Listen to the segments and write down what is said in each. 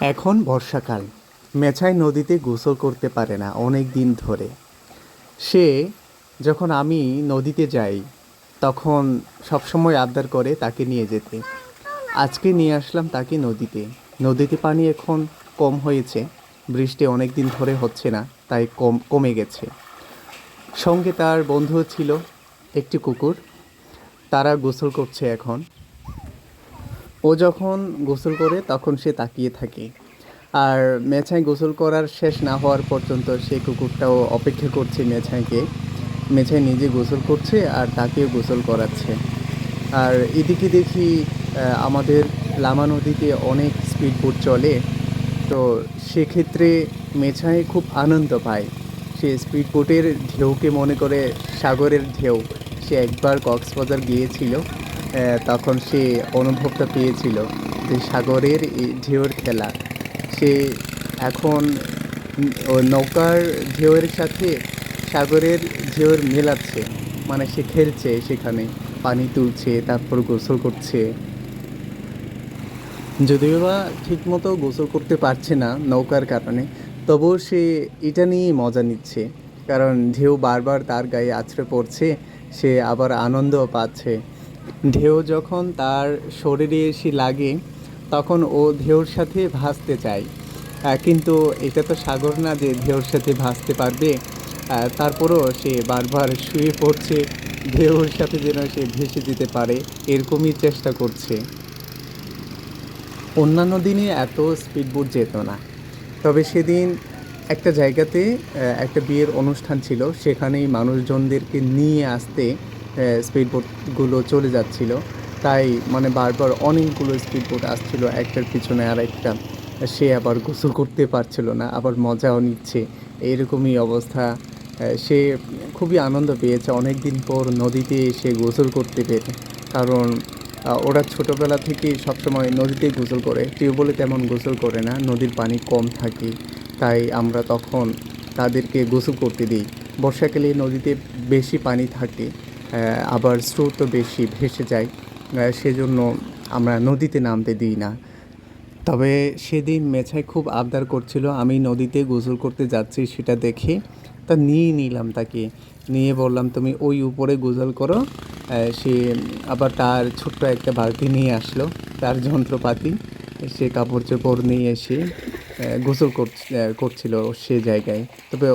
এখন বর্ষাকাল। মেছাই নদীতে গোসল করতে পারে না অনেক দিন ধরে। সে যখন আমি নদীতে যাই, তখন সবসময় আবদার করে তাকে নিয়ে যেতে। আজকে নিয়ে আসলাম তাকে নদীতে। নদীতে পানি এখন কম হয়েছে। বৃষ্টি অনেক দিন ধরে হচ্ছে না, তাই কম, কমে গেছে। সঙ্গে তার বন্ধু ছিল, একটি কুকুর। তারা গোসল করছে এখন। ও যখন গোসল করে তখন সে তাকিয়ে থাকে। আর মেছাই গোসল করার শেষ না হওয়ার পর্যন্ত সে কুকুরটাও অপেক্ষা করছে মেছাইকে মেছাই নিজে গোসল করছে আর তাকেও গোসল করাচ্ছে। আর এদিকে দেখি আমাদের লামা নদীতে অনেক স্পিড বোট চলে। তো সেক্ষেত্রে মেছাই খুব আনন্দ পায়। সে স্পিড বোটের ঢেউকে মনে করে সাগরের ঢেউ। সে একবার কক্সবাজার গিয়েছিল। তখন সে অনুভবটা পেয়েছিল যে সাগরের এই ঢেউয়ের খেলা। সে এখন নৌকার ঢেউয়ের সাথে সাগরের ঢেউয়ের মেলাচ্ছে মানে সে খেলছে সেখানে, পানি তুলছে, তারপর গোসল করছে। যদিও বা ঠিকমতো গোসল করতে পারছে না নৌকার কারণে, তবুও সে এটা নিয়েই মজা নিচ্ছে। কারণ ঢেউ বারবার তার গায়ে আছড়ে পড়ছে, সে আবার আনন্দও পাচ্ছে। ঢেউ যখন তার শরীরে এসে লাগে, তখন ও ঢেউর সাথে ভাসতে চায়। কিন্তু এটা তো সাগর না যে ঢেউর সাথে ভাসতে পারবে। তারপরও সে বারবার শুয়ে পড়ছে, ঢেউর সাথে যেন সে ভেসে যেতে পারে, এরকমই চেষ্টা করছে। অন্যান্য দিনে এত স্পিডবোট যেত না। তবে সেদিন একটা জায়গাতে একটা বিয়ের অনুষ্ঠান ছিল, সেখানেই মানুষজনদেরকে নিয়ে আসতে স্পিডবোটগুলো চলে যাচ্ছিল। তাই মানে বারবার অনেকগুলো স্পিডবোট আসছিল, একটার পিছনে আর একটা সে আবার গোসল করতে পারছিল না, আবার মজাও নিচ্ছে। এরকমই অবস্থা। সে খুবই আনন্দ পেয়েছে। অনেক দিন পর নদীতে এসে গোসল করতে পেরে। কারণ ওরা ছোটোবেলা থেকেই সবসময় নদীতেই গোসল করে। টিউবওয়েলে তেমন গোসল করে না, নদীর পানি কম থাকে। তাই আমরা তখন তাদেরকে গোসল করতে দিই। বর্ষাকালে নদীতে বেশি পানি থাকে। আবার স্রোতও বেশি ভেসে যায়। সেজন্য আমরা নদীতে নামতে দিই না। তবে সেদিন মেছাই খুব আবদার করছিল, আমি নদীতে গোসল করতে যাচ্ছি সেটা দেখে তা নিয়ে নিলাম তাকে। নিয়ে বললাম, তুমি ওই উপরে গোসল করো। সে আবার তার ছোট্ট একটা বালতি নিয়ে আসলো, তার যন্ত্রপাতি, সে কাপড় চোপড় নিয়ে এসে গোসল করছিল সে জায়গায়। তবে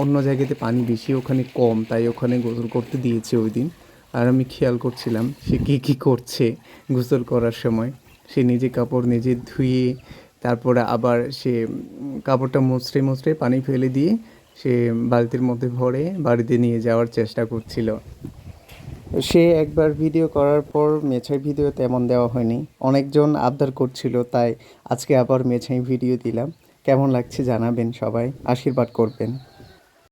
অন্য জায়গাতে পানি বেশি, ওখানে কম, তাই ওখানে গোসল করতে দিয়েছে ওই দিন। আর আমি খেয়াল করছিলাম সে কী কী করছে গোসল করার সময়। সে নিজে কাপড় নিজে ধুয়ে, তারপরে আবার সে কাপড়টা মুচড়ে মুচড়ে পানি ফেলে দিয়ে সে বালতির মধ্যে ভরে বাড়িতে নিয়ে যাওয়ার চেষ্টা করছিল। সে একবার ভিডিও করার পর মেছাই ভিডিও তেমন দেওয়া হয়নি। অনেকজন আবদার করছিল, তাই আজকে আবার মেছাই ভিডিও দিলাম। কেমন লাগছে জানাবেন সবাই। আশীর্বাদ করবেন।